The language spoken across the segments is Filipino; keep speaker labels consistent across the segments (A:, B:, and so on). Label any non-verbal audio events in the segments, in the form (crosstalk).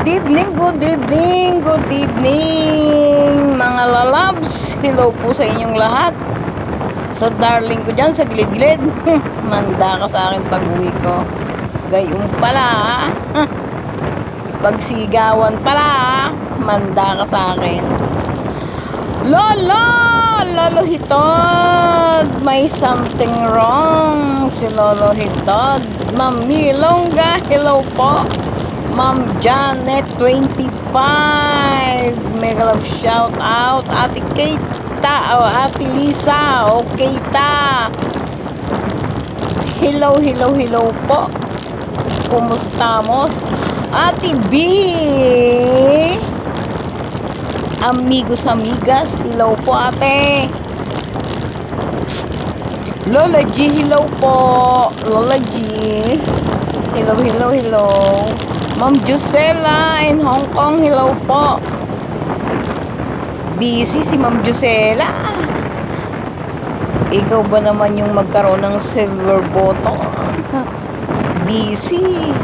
A: Good evening, good evening, good evening mga lalabs. Hello po sa inyong lahat. Sa darling ko dyan sa gilid-gilid. (laughs) Manda ka sa akin pag uwi ko. Gayong pala ah. (laughs) Pagsigawan pala ah. Manda ka sa akin. Lolo! Lolo Hitod! May something wrong si Lolo Hitod. Ma'am Milongga, hello po. Ma'am Janet 25 Mega love shout out. Ate Keita o Ate Lisa o Keita. Hello, hello, hello po. Kumustamos Ate B. Amigos, amigas Hello po ate. Lola G, hello po. Lola G Hello, hello, hello Ma'am Jusela in Hong Kong, hello po. Busy si Ma'am Jusela. Ikaw ba naman yung magkaroon ng silver button? (laughs) Busy.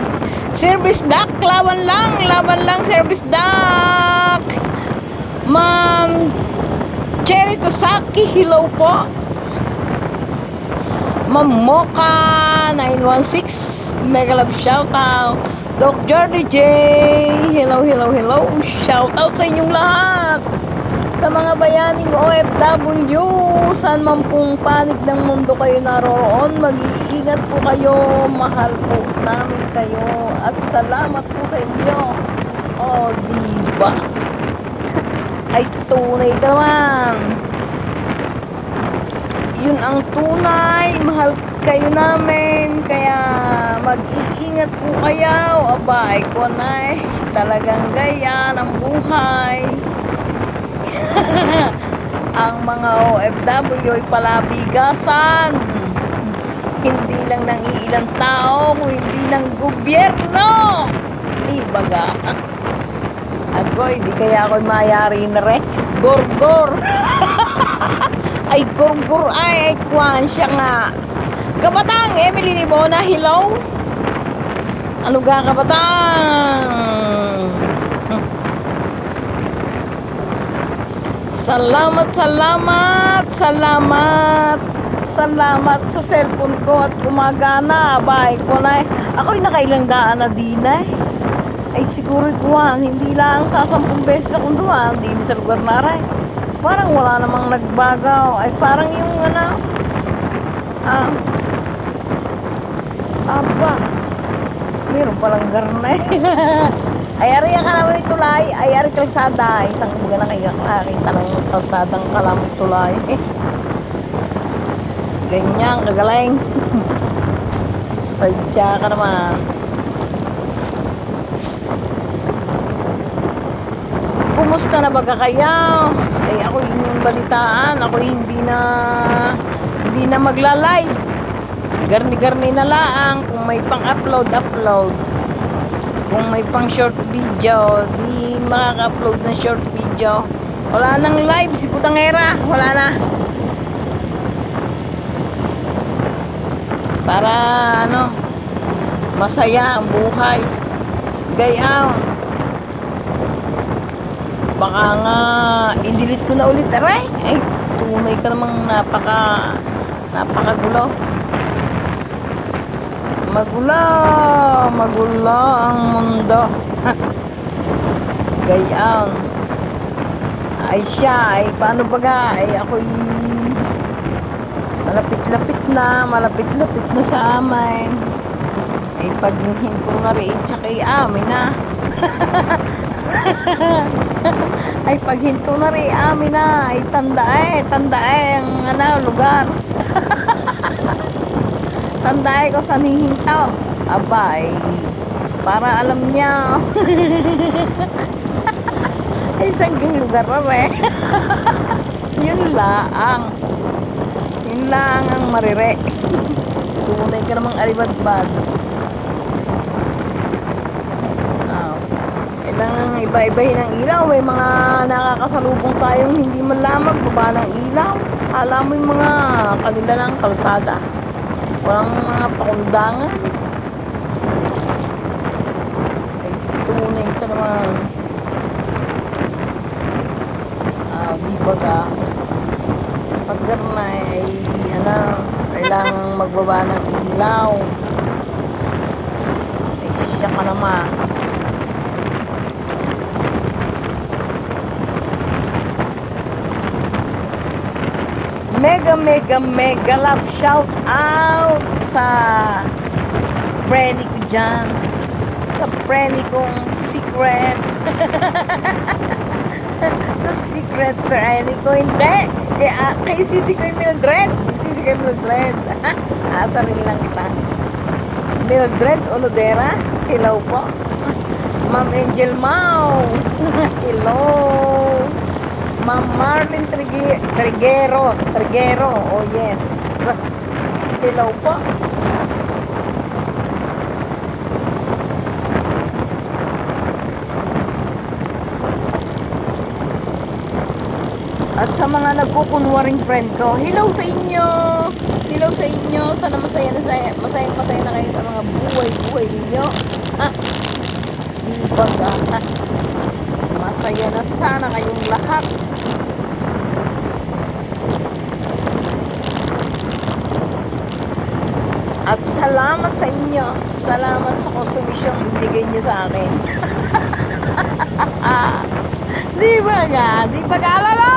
A: Service duck, laban lang, laban lang, service duck. Ma'am Cherry Tosaki, hello po. Ma'am Mocha 916, mega love shout out. Doc Jordy J, hello, hello, hello. Shout out sa inyong lahat. Sa mga bayaning OFW, saan man pong panig ng mundo kayo naroroon, mag-iingat po kayo. Mahal po namin kayo. At salamat po sa inyo. O, diba? (laughs) Ay, tunay ka naman. Yun ang tunay. Mahal kayo namin. Kaya mag-iingat po kayo. Aba, ko na eh. Talagang gaya ng buhay. (laughs) ang mga OFW ay palabigasan. Hindi lang ng iilang tao, hindi ng gobyerno. Di baga? Ako, hindi kaya ako mayari na re. Gorgor. (laughs) ay, gorgor ay, ay, kwan siya nga. Kabatang, Emily Libona, hello? Ano ga, kabatang? Salamat, salamat, salamat. Salamat sa cellphone ko at gumagana. Abay ko na eh. Ako'y nakailang daan na din eh. Ay siguro kuwan, hindi lang sa sampung beses akong duwan, hindi sa lugar na rin. Parang wala namang nagbagaw. Ay parang yung ano, ah, aba, meron palang garne. (laughs) ay ari ka naman tulay, ay ari kalsada. Isang kumbaga na kaya nakita ng kalsadang kalamoy tulay. (laughs) Ganyan, kagaling. (laughs) Sadya ka naman. Kumusta na baga kaya? Ay ako yung balitaan, ako hindi na hindi na magla-live. Garni-garni na laang kung may pang-upload, upload. Kung may pang short video, di makaka-upload ng short video. Wala nang live si Putangera, wala na. Para ano, masaya ang buhay. Gayaw. Baka nga, i-delete ko na ulit. Aray! Ay, tunay ka namang napaka, napakagulo. Magulo, magulo ang mundo. (laughs) Gayaw. Ay siya, ay paano baga? Ay ako'y malapit-lapit na, malapit-lapit na sa amin. Ay pag hinto na rin, tsaka ay amin na. (laughs) ay pag hinto na rin, amin na. Ay tanda eh, tanda eh, ang ano, lugar. Tanda eh kung saan hihinto. Aba, ay, para alam niya. (laughs) yung lugar rin? (laughs) Yun laang. Yun lang ang marire. (laughs) Tunay ka namang alibadbad. Ah, kailangan iba-ibahin ang ilaw. May mga nakakasalubong tayong hindi man lamang baba ng ilaw. Alam mo yung mga kanila ng kalsada. Walang mga pakundangan. Ay, tunay ka naman. Ah, di ba ka? Pag garnay ay, ano, kailangang magbaba ng ilaw. Ay, siya ka naman. Mega, mega, mega love shout out sa preni ko dyan. Sa preni kong secret. (laughs) sa secret preni ko. Hindi. Kay, ah, kay sisi ko yung Mildred. Sisi ko yung Mildred. (laughs) Asa rin lang kita. Mildred Olodera. Hello po. (laughs) Ma'am Angel Mau. Marlene Trigi- Triguero. Oh, yes. (laughs) Hello po. At sa mga nagkukunwaring friend ko, hello sa inyo! Hello sa inyo! Sana masaya na saya, masaya, masaya na kayo sa mga buhay-buhay ninyo. Ha? Di ba ga? Ha? Masaya na sana kayong lahat. At salamat sa inyo. Salamat sa konsumisyong ibigay niyo sa akin. (laughs) Di ba nga? Di ba nga, lalo?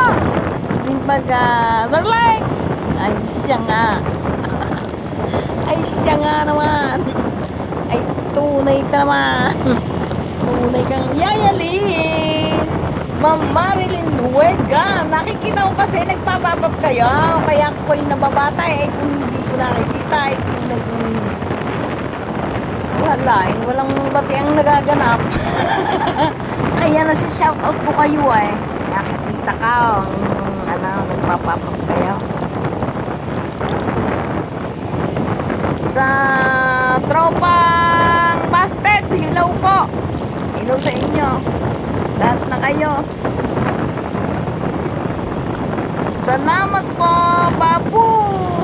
A: Di ba nga, darling? Ay, siya nga. (laughs) Ay, siya nga naman. Ay, tunay ka naman. (laughs) Tunay kang yayalin. Ma'am Marilyn Luega. Nakikita ko kasi nagpapapap kayo. Kaya ako yung nababatay. Ay, kung hindi ko nakikita, ay yung wala eh. Walang bati ang nagaganap. (laughs) Kaya na si shoutout ko kayo eh. Nakikita ka, um, ano, nagpapapap kayo. Sa tropang bastet, hello po. Hello sa inyo. Lahat na kayo. Salamat po, babu.